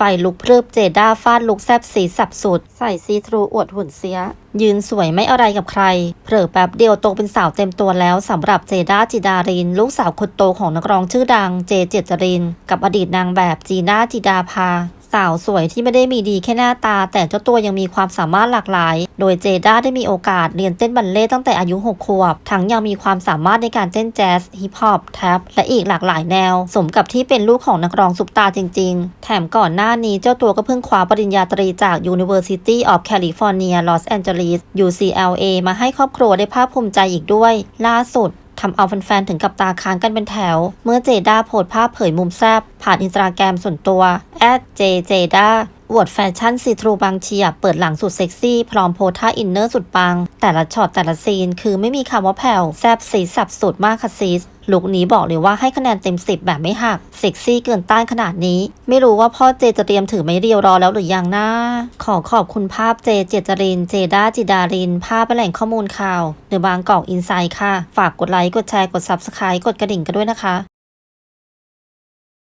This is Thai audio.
ไฟลุกพรึบเจด้าฟาดลุกแซบสีสับสุด ใส่ซีทรูอวดหุ่นเสีย ยืนสวยไม่อะไรกับใคร เผลอแป๊บเดียวโตเป็นสาวเต็มตัวแล้วสำหรับเจด้าจิดาริน ลูกสาวคนโตของนักร้องชื่อดังเจเจจริน กับอดีตนางแบบจีน่าจิดาภา สาวสวยที่ไม่ได้มีดีแค่หน้าตา แต่เจ้าตัวยังมีความสามารถหลากหลาย โดยเจด้าได้มีโอกาสเรียนเต้นบัลเล่ต์ตั้งแต่อายุ 6 ขวบ ทั้งยังมีความสามารถในการเต้นแจ๊สฮิปฮอปแท็บและอีกหลากหลายแนว สมกับที่เป็นลูกของนักร้องซุปตาจริง ๆ แถมก่อนหน้านี้เจ้าตัวก็เพิ่งคว้าปริญญาตรีจาก University of California Los Angeles UCLA มาให้ครอบครัวได้ภาคภูมิใจอีกด้วย ล่าสุด ทำเอาแฟนๆถึงกับตาค้างกันเป็นแถว เมื่อเจด้าโพสภาพเผยมุมแซบผ่านอินสตาแกรมส่วนตัวแอวดแฟชั่นซีทรูบางเฉียบเปิดหลังสุดเซ็กซี่ พร้อมโพท่าอินเนอร์สุดปัง แต่ละช็อตแต่ละซีน คือไม่มีคำว่าแผ่วแซบสีสับสุดมากค่ะซีสลุคนี้บอกเลยว่าให้คะแนนเต็ม 10 แบบไม่หัก เซ็กซี่เกินต้านขนาดนี้ ไม่รู้ว่าพ่อเจจะเตรียมถือไม้เรียวรอแล้วหรือยังนะ ขอขอบคุณภาพเจเจจริน เจด้าจิดาริน ภาพแหล่งข้อมูลข่าวเดอบางกอกอินไซด์ค่ะ ฝากกดไลค์ กดแชร์ กด Subscribe กดกระดิ่งกันด้วยนะคะ